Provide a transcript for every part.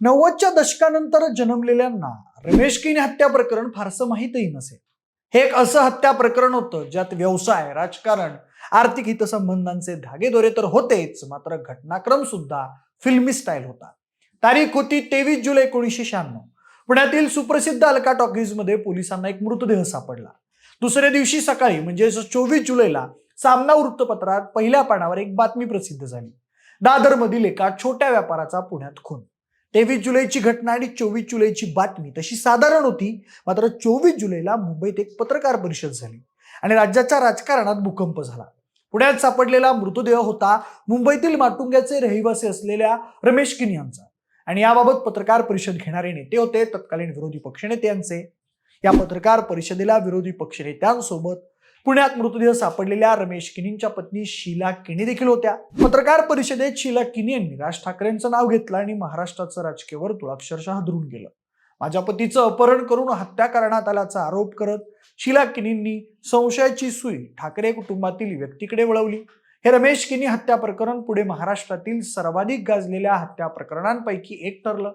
नव्वदच्या दशकानंतर जन्मलेल्यांना रमेश किने हत्या प्रकरण फारसं माहीतही नसेल हे एक असं हत्या प्रकरण होतं ज्यात व्यवसाय राजकारण आर्थिक हितसंबंधांचे धागेदोरे तर होतेच मात्र घटनाक्रम सुद्धा फिल्मी स्टाईल होता. तारीख होती तेवीस जुलै एकोणीसशे शहाण्णव. पुण्यातील सुप्रसिद्ध अलका टॉकीजमध्ये पोलिसांना एक मृतदेह सापडला. दुसऱ्या दिवशी सकाळी म्हणजे चोवीस जुलैला सामना वृत्तपत्रात पहिल्या पानावर एक बातमी प्रसिद्ध झाली. दादरमधील एका छोट्या व्यापाराचा पुण्यात खून तेवीस जुलैची घटना आणि चोवीस जुलैची बातमी. तशी साधारण होती मात्र चोवीस जुलैला मुंबईत एक पत्रकार परिषद झाली आणि राज्याच्या राजकारणात भूकंप झाला. पुण्यात सापडलेला मृतदेह होता मुंबईतील माटुंग्याचे रहिवासी असलेल्या रमेश किनी यांचा. आणि याबाबत पत्रकार परिषद घेणारे नेते होते तत्कालीन विरोधी पक्षनेत्यांचे या पत्रकार परिषदेला विरोधी पक्षनेत्यांसोबत पुण्यात मृतदेह सापडलेल्या रमेश किनींच्या पत्नी शीला किनी देखील होत्या. पत्रकार परिषदेत शीला किनी यांनी राज ठाकरेंचं नाव घेतलं आणि महाराष्ट्राचं राजकीय वर्तुळ अक्षरशः हादरून गेलं. माझ्या पतीचं अपहरण करून हत्या करण्यात आल्याचा आरोप करत शीला किनींनी संशयाची सुई ठाकरे कुटुंबातील व्यक्तीकडे वळवली. हे रमेश किनी हत्या प्रकरण पुढे महाराष्ट्रातील सर्वाधिक गाजलेल्या हत्या प्रकरणांपैकी एक ठरलं.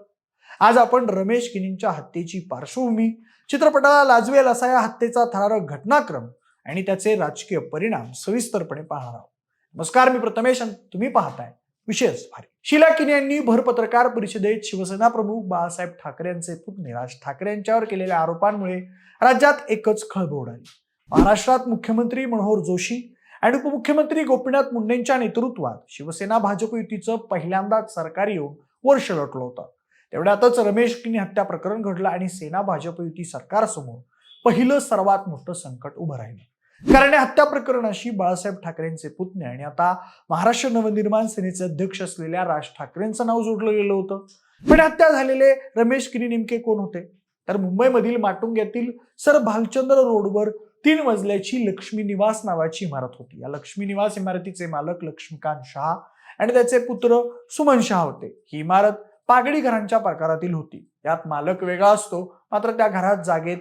आज आपण रमेश किनींच्या हत्येची पार्श्वभूमी चित्रपटाला लाजवेल असा या हत्येचा थरारक घटनाक्रम आणि त्याचे राजकीय परिणाम सविस्तरपणे पाहणार आहोत. नमस्कार मी प्रथमेश तुम्ही पाहताय विशेष भारी. शिला किने यांनी भर पत्रकार परिषदेत शिवसेना प्रमुख बाळासाहेब ठाकरे यांचे पुतणे राज ठाकरे यांच्यावर केलेल्या आरोपांमुळे राज्यात एकच खळबळ उडाली. महाराष्ट्रात मुख्यमंत्री मनोहर जोशी आणि उपमुख्यमंत्री गोपीनाथ मुंडेंच्या नेतृत्वात शिवसेना भाजप युतीचं पहिल्यांदाच सरकार येऊन वर्ष लटलं होतं. तेवढ्यातच रमेश किनी हत्या प्रकरण घडलं आणि सेना भाजप युती सरकारसमोर पहिलं सर्वात मोठं संकट उभं राहिलं. कारण या हत्या प्रकरणाशी बाळासाहेब ठाकरेंचे पुतणे आणि आता महाराष्ट्र नवनिर्माण सेनेचे अध्यक्ष असलेल्या राज ठाकरेंचं नाव जोडलं गेलं होतं. पण हत्या झालेले रमेश किरी नेमके कोण होते? तर मुंबईमधील माटुंग्यातील सर भालचंद्र रोडवर तीन मजल्याची लक्ष्मी निवास नावाची इमारत होती. या लक्ष्मी निवास इमारतीचे मालक लक्ष्मीकांत शहा आणि त्याचे पुत्र सुमन शहा होते. ही इमारत पागडी घरांच्या प्रकारातील होती. यात मालक वेगळा असतो मात्र त्या घरात जागेत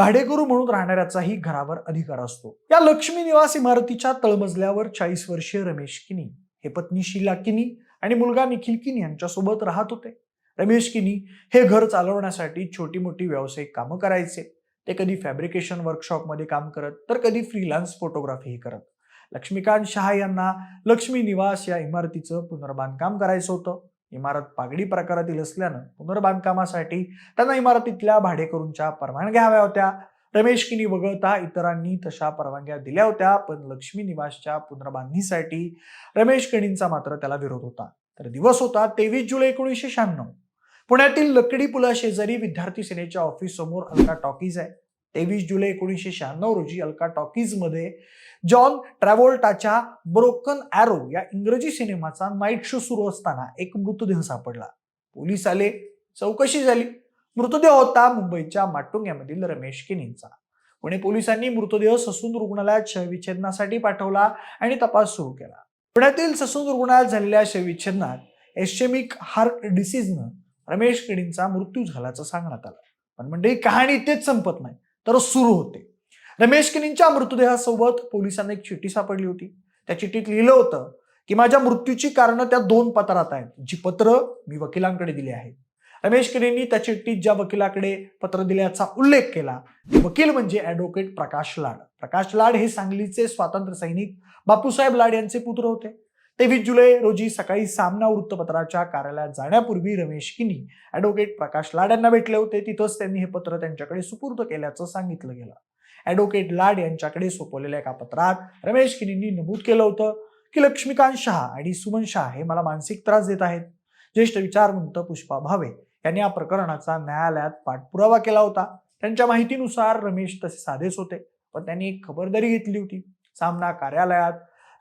भाडेकरू म्हणून राहणाऱ्याचाही घरावर अधिकार असतो. या लक्ष्मी निवास इमारतीच्या तळमजल्यावर चाळीस वर्षीय रमेश किनी हे पत्नी शीला किनी आणि मुलगा निखिल किनी यांच्यासोबत राहत होते. रमेश किनी हे घर चालवण्यासाठी छोटी मोठी व्यावसायिक कामं करायचे. ते कधी फॅब्रिकेशन वर्कशॉपमध्ये काम करत तर कधी फ्रीलान्स फोटोग्राफीही करत. लक्ष्मीकांत शहा यांना लक्ष्मी निवास या इमारतीचं पुनर्बांधकाम करायचं होतं. इमारत पागडी प्रकारातील असल्यानं पुनर्बांधकामासाठी त्यांना इमारतीतल्या भाडेकरूंच्या परवानग्या हव्या होत्या. रमेश किनी वगळता इतरांनी तशा परवानग्या दिल्या होत्या पण लक्ष्मी निवासच्या पुनर्बांधणीसाठी रमेश किणींचा मात्र त्याला विरोध होता. तर दिवस होता तेवीस जुलै एकोणीसशे शहाण्णव. पुण्यातील लकडी पुला शेजारी विद्यार्थी सेनेच्या ऑफिस समोर अलका टॉकीज आहे. तेवीस जुलै एकोणीसशे शहाण्णव रोजी अलका टॉकीजमध्ये जॉन ट्रॅव्होल्टाच्या ब्रोकन ॲरो या इंग्रजी सिनेमाचा नाईट शो सुरू असताना एक मृतदेह सापडला. पोलीस आले चौकशी झाली. मृतदेह होता मुंबईच्या माटुंग्यामधील रमेश किनींचा. पुणे पोलिसांनी मृतदेह ससून रुग्णालयात शवविच्छेदनासाठी पाठवला आणि तपास सुरू केला. पुण्यातील ससून रुग्णालयात झालेल्या शवविच्छेदनात एस्चेमिक हार्ट डिसीजनं रमेश किणींचा मृत्यू झाल्याचं सांगण्यात आलं. पण म्हणजे कहाणी तेच संपत नाही. तर सुरू होते. रमेश किनींच्या मृतदेहासोबत पोलिसांना एक चिठ्ठी सापडली होती. त्या चिठ्ठीत लिहिलं होतं की माझ्या मृत्यूची कारणं त्या दोन पत्रात आहेत. जी पत्र मी वकिलांकडे दिली आहेत. रमेश किनींनी त्या चिठ्ठीत ज्या वकिलाकडे पत्र दिल्याचा उल्लेख केला ते वकील म्हणजे ॲडव्होकेट प्रकाश लाड. प्रकाश लाड हे सांगलीचे स्वातंत्र्य सैनिक बापूसाहेब लाड यांचे पुत्र होते. तेवीस जुलै रोजी सकाळी सामना वृत्तपत्राच्या कार्यालयात जाण्यापूर्वी रमेश किनी ॲडव्होकेट प्रकाश लाड यांना भेटले होते. तिथंच त्यांनी हे पत्र त्यांच्याकडे सुपूर्द केल्याचं सांगितलं गेलं. ॲडव्होकेट लाड यांच्याकडे सोपवलेल्या एका पत्रात रमेश किनींनी नमूद केलं होतं की लक्ष्मीकांत शहा आणि सुमन शहा हे मला मानसिक त्रास देत आहेत. ज्येष्ठ विचारवंत पुष्पा भावे यांनी या प्रकरणाचा न्यायालयात पाठपुरावा केला होता. त्यांच्या माहितीनुसार रमेश तसे साधेच होते पण त्यांनी एक खबरदारी घेतली होती. सामना कार्यालयात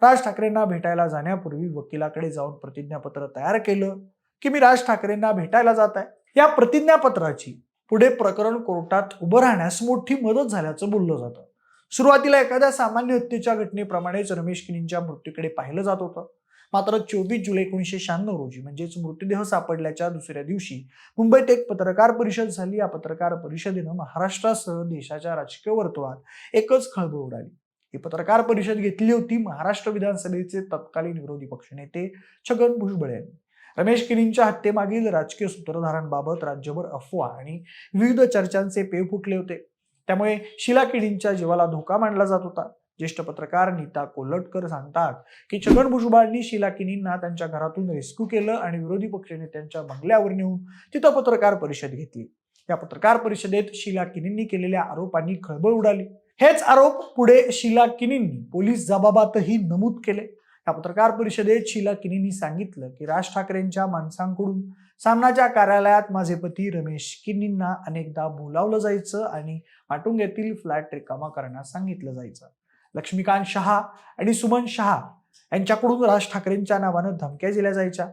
राज ठाकरेंना भेटायला जाण्यापूर्वी वकिलाकडे जाऊन प्रतिज्ञापत्र तयार केलं की मी राज ठाकरेंना भेटायला जात आहे. या प्रतिज्ञापत्राची पुढे प्रकरण कोर्टात उभं राहण्यास मोठी मदत झाल्याचं बोललं जातं. सुरुवातीला एखाद्या सामान्य हत्येच्या घटनेप्रमाणेच रमेश किनींच्या मृत्यूकडे पाहिलं जात होतं. मात्र चोवीस जुलै एकोणीसशे शहाण्णव रोजी म्हणजेच मृतदेह सापडल्याच्या दुसऱ्या दिवशी मुंबईत एक पत्रकार परिषद झाली. या पत्रकार परिषदेनं महाराष्ट्रासह देशाच्या राजकीय वर्तुळात एकच खळबळ उडाली. ही पत्रकार परिषद घेतली होती महाराष्ट्र विधानसभेचे तत्कालीन विरोधी पक्षनेते छगन भुजबळ यांनी. रमेश किनींच्या हत्येमागील राजकीय सूत्रधारांबाबत राज्यभर अफवा आणि विविध चर्चांचे पेव फुटले होते. त्यामुळे शिला किनींच्या जीवाला धोका मानला जात होता. ज्येष्ठ पत्रकार नीता कोल्हटकर सांगतात की छगन भुजबळांनी शिला किनींना त्यांच्या घरातून रेस्क्यू केलं आणि विरोधी पक्षनेत्यांच्या बंगल्यावर नेऊन तिथं पत्रकार परिषद घेतली. या पत्रकार परिषदेत शिला किनींनी केलेल्या आरोपांनी खळबळ उडाली. हेच आरोप पुढे शिला किनींनी पोलीस जबाबातही नमूद केले. या पत्रकार परिषदेत शिला किनींनी सांगितलं की राज ठाकरेंच्या माणसांकडून सामनाच्या कार्यालयात माझे पती रमेश किनींना अनेकदा बोलावलं जायचं आणि आटुंग्यातील फ्लॅट रिकामा करण्यास सांगितलं जायचं. लक्ष्मीकांत शहा आणि सुमन शहा यांच्याकडून राज ठाकरेंच्या नावानं धमक्या दिल्या जायच्या.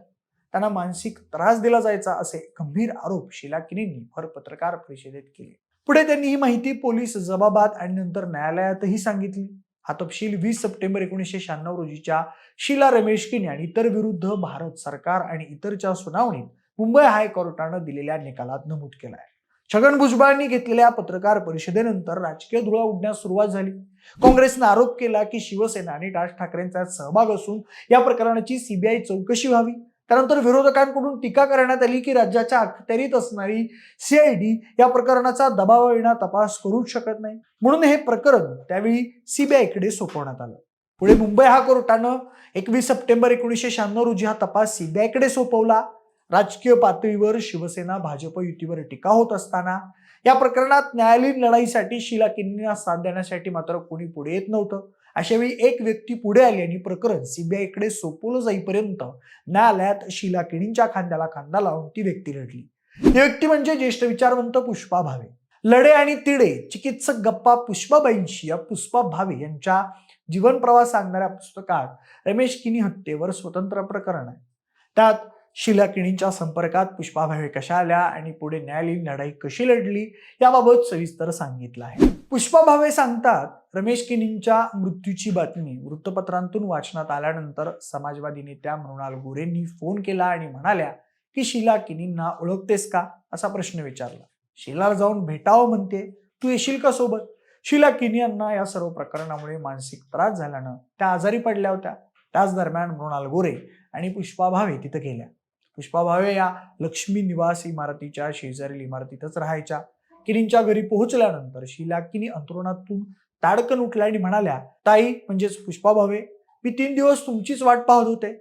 त्यांना मानसिक त्रास दिला जायचा असे गंभीर आरोप शिला किनींनी भर पत्रकार परिषदेत केले. पुढे त्यांनी ही माहिती पोलीस जबाबात आणि नंतर न्यायालयातही सांगितली. हा तपशील वीस सप्टेंबर एकोणीसशे शहाण्णव रोजीच्या शिला रमेश किने आणि इतर विरुद्ध भारत सरकार आणि इतरच्या सुनावणीत मुंबई हायकोर्टानं दिलेल्या निकालात नमूद केला आहे छगन भुजबळांनी घेतलेल्या पत्रकार परिषदेनंतर राजकीय धुळा उडण्यास सुरुवात झाली. काँग्रेसनं आरोप केला की शिवसेना आणि राज ठाकरेंचा सहभाग असून या प्रकरणाची सीबीआय चौकशी व्हावी. त्यानंतर विरोधकांकडून टीका करण्यात आली की राज्याच्या अखत्यारीत असणारी सीआयडी या प्रकरणाचा दबावविना तपास करूच शकत नाही. म्हणून हे प्रकरण त्यावेळी सीबीआयकडे सोपवण्यात आलं. पुढे मुंबई हा कोर्टानं एकवीस सप्टेंबर एकोणीसशे शहाण्णव रोजी हा तपास सीबीआयकडे सोपवला. राजकीय पातळीवर शिवसेना भाजप युतीवर टीका होत असताना या प्रकरणात न्यायालयीन लढाईसाठी शिला साथ देण्यासाठी मात्र कोणी पुढे येत नव्हतं. अशावेळी एक व्यक्ती पुढे आली आणि प्रकरण सीबीआयकडे सोपवलं जाईपर्यंत न्यायालयात शिला किणींच्या खांद्याला खांदा लावून ती व्यक्ती लढली ही व्यक्ती म्हणजे ज्येष्ठ विचारवंत पुष्पा भावे. लढे आणि तिडे चिकित्सक गप्पा पुष्पाबाईंशी या पुष्पा भावे यांच्या जीवन प्रवास सांगणाऱ्या पुस्तकात रमेश किनी हत्येवर स्वतंत्र प्रकरण आहे. त्यात शिला किणींच्या संपर्कात पुष्पाभावे कशा आल्या आणि पुढे न्यायालयीन लढाई कशी लढली याबाबत सविस्तर सांगितलं आहे. पुष्पा भावे सांगतात रमेश किनींच्या मृत्यूची बातमी वृत्तपत्रांतून वाचनात आल्यानंतर समाजवादी नेत्या मृणाल गोरेंनी फोन केला आणि म्हणाल्या की शिला किनींना ओळखतेस का? असा प्रश्न विचारला. शिलाला जाऊन भेटावं म्हणते. तू येशील का सोबत? शिला किनी यांना या सर्व प्रकरणामुळे मानसिक त्रास झाल्यानं त्या आजारी पडल्या होत्या. त्याच दरम्यान मृणाल गोरे आणि पुष्पा भावे तिथं गेल्या. पुष्पा भावे या लक्ष्मी निवास इमारतीच्या शेजारील इमारतीतच राहायच्या. किनींच्या घरी पोहोचल्यानंतर शिला किनी अंतरुणातून ताडकन उठल्या आणि म्हणाल्या ताई म्हणजेच पुष्पा भावे मी तीन दिवस तुमचीच वाट पाहत होते.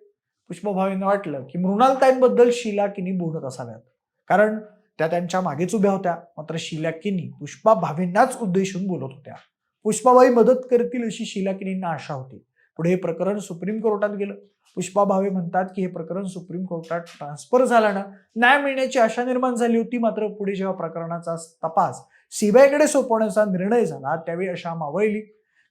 पुष्पा भावेंना वाटलं की मृणालताईंबद्दल शिलाकिनी शिला किनी बोलत असाव्यात. कारण त्या त्यांच्या मागेच उभ्या होत्या. मात्र शिला किनी पुष्पा भावेंनाच उद्देशून बोलत होत्या. पुष्पाबाई मदत करतील अशी शिला किनींना आशा होती. पुढे हे प्रकरण सुप्रीम कोर्टात गेलं. पुष्पा भावे म्हणतात की हे प्रकरण सुप्रीम कोर्टात ट्रान्सफर झाल्यानं न्याय मिळण्याची आशा निर्माण झाली होती मात्र पुढे जेव्हा प्रकरणाचा तपास सीबीआयकडे सोपवण्याचा निर्णय झाला त्यावेळी अशा मावळली.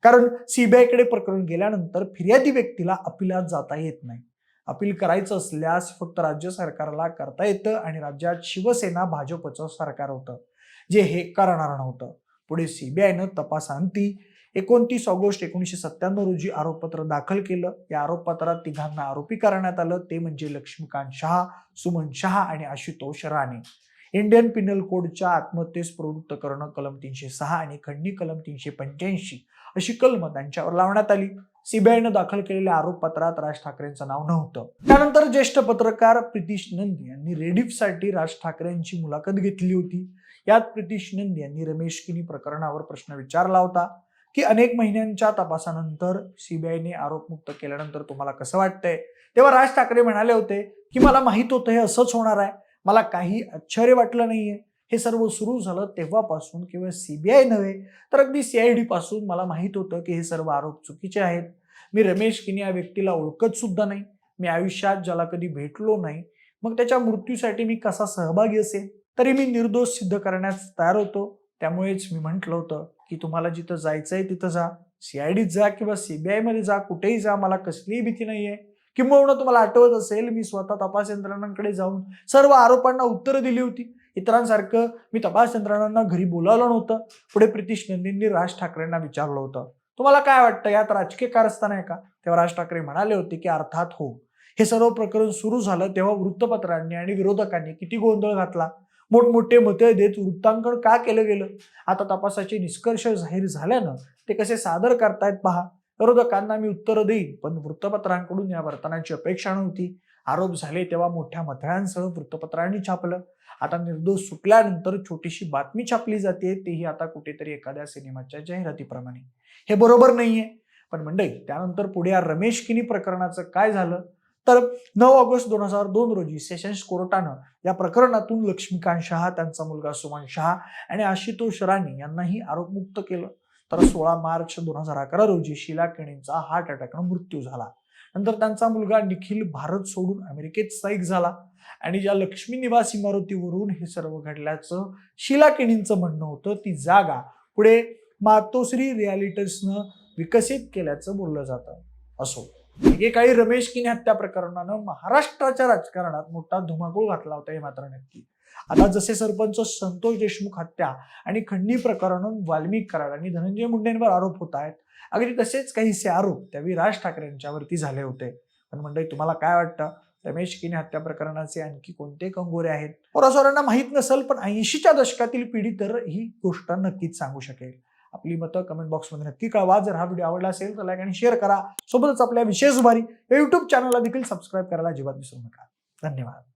कारण सीबीआयकडे प्रकरण गेल्यानंतर फिर्यादी व्यक्तीला अपिलात जाता येत नाही. अपील करायचं असल्यास फक्त राज्य सरकारला करता येतं आणि राज्यात शिवसेना भाजपचं सरकार होतं जे हे करणार नव्हतं. पुढे सीबीआयनं तपासांती एकोणतीस ऑगस्ट एकोणीसशे सत्त्याण्णव रोजी आरोपपत्र दाखल केलं. या आरोपपत्रात तिघांना आरोपी करण्यात आलं. ते म्हणजे लक्ष्मीकांत शहा सुमन शहा आणि आशुतोष राणे. इंडियन पिनल कोडच्या आत्महत्येस प्रवृत्त करणं कलम तीनशे सहा आणि खंडणी कलम तीनशे पंच्याऐंशी अशी कलम त्यांच्यावर लावण्यात आली. सीबीआयनं दाखल केलेल्या आरोपपत्रात राज ठाकरेंचं नाव नव्हतं. त्यानंतर ज्येष्ठ पत्रकार प्रितीश नंदी यांनी रेडिफसाठी राज ठाकरेंची मुलाखत घेतली होती. यात प्रितीश नंदी यांनी रमेश किनी प्रकरणावर प्रश्न विचारला होता. की अनेक महिन्यांच्या तपासानंतर सीबीआयने आरोपमुक्त केल्यानंतर तुम्हाला कसं वाटतंय? तेव्हा राज ठाकरे म्हणाले होते की मला माहीत होतं हे असंच होणार आहे. मला काही आश्चर्य वाटलं नाहीये. हे सर्व सुरू झालं तेव्हापासून केवळ सीबीआय नव्हे तर अगदी सीआयडी पासून मला माहीत होतं की हे सर्व आरोप चुकीचे आहेत. मी रमेश किनी या व्यक्तीला ओळखत सुद्धा नाही. मी आयुष्यात ज्याला कधी भेटलो नाही मग त्याच्या मृत्यूसाठी मी कसा सहभागी असेल तरी मी निर्दोष सिद्ध करण्यास तयार होतो. त्यामुळेच मी म्हटलं होतं की तुम्हाला जिथं जायचंय तिथं जा. सीआयडीत जा किंवा सीबीआयमध्ये जा कुठेही जा मला कसलीही भीती नाहीये. किंबहुना तुम्हाला आठवत असेल मी स्वतः तपास यंत्रणांकडे जाऊन सर्व आरोपांना उत्तरं दिली होती. इतरांसारखं मी तपास यंत्रणांना घरी बोलावलं नव्हतं. पुढे प्रितीश नंदींनी राज ठाकरेंना विचारलं होतं. तुम्हाला काय वाटतं यात राजकीय कारस्थान आहे का? तेव्हा राज ठाकरे म्हणाले होते की अर्थात हो. हे सर्व प्रकरण सुरू झालं तेव्हा वृत्तपत्रांनी आणि विरोधकांनी किती गोंधळ घातला? मोठमोठे मते देत वृत्तांकन का केलं गेलं? आता तपासाचे निष्कर्ष जाहीर झाल्यानं ते कसे सादर करतायत पहा. विरोधकांना मी उत्तरं देईन पण वृत्तपत्रांकडून या वर्तनाची अपेक्षा नव्हती. आरोप झाले तेव्हा मोठ्या मथळ्यांसह वृत्तपत्रांनी छापलं. आता निर्दोष सुटल्यानंतर छोटीशी बातमी छापली जाते तेही आता कुठेतरी एखाद्या सिनेमाच्या जाहिरातीप्रमाणे. हे बरोबर नाहीये. पण मंडळी त्यानंतर पुढे या रमेश किनी प्रकरणाचं काय झालं? तर नऊ ऑगस्ट दोन हजार दोन रोजी सेशन्स कोर्टानं या प्रकरणातून लक्ष्मीकांत शहा त्यांचा मुलगा सुमन शहा आणि आशुतोष राणे यांनाही आरोपमुक्त केलं. तर सोळा मार्च दोन हजार अकरा रोजी शिला केणींचा हार्ट अटॅकनं मृत्यू झाला. नंतर त्यांचा मुलगा निखिल भारत सोडून अमेरिकेत स्थायिक झाला आणि ज्या लक्ष्मी निवास इमारतीवरून हे सर्व घडल्याचं शिला केणींचं म्हणणं होतं. ती जागा पुढे मातोश्री रियालिटर्सनं विकसित केल्याचं बोललं जातं. असो. एकेकाळी रमेश किने हत्या प्रकरणानं महाराष्ट्राच्या राजकारणात मोठा धुमाकूळ घातला होता हे मात्र नक्की. आता जसे सरपंच संतोष देशमुख हत्या आणि खंडणी प्रकरण वाल्मिक कराड आणि धनंजय मुंडेंवर आरोप होत आहेत अगदी तसेच काहीसे आरोप त्यावेळी राज ठाकरे यांच्यावरती झाले होते. पण मंडळी तुम्हाला काय वाटतं? रमेश किने हत्या प्रकरणाचे आणखी कोणते कंगोरे आहेत? पोरासोरांना माहीत नसेल पण ऐंशीच्या दशकातील पिढी तर ही गोष्ट नक्कीच सांगू शकेल. आपली मतं कमेंट बॉक्समध्ये नक्की कळवा. जर हा व्हिडिओ आवडला असेल तर लाईक आणि शेअर करा. सोबतच आपल्या विशेष उभारी या युट्यूब चॅनलला देखील सबस्क्राईब करायला अजिबात विसरू नका. धन्यवाद.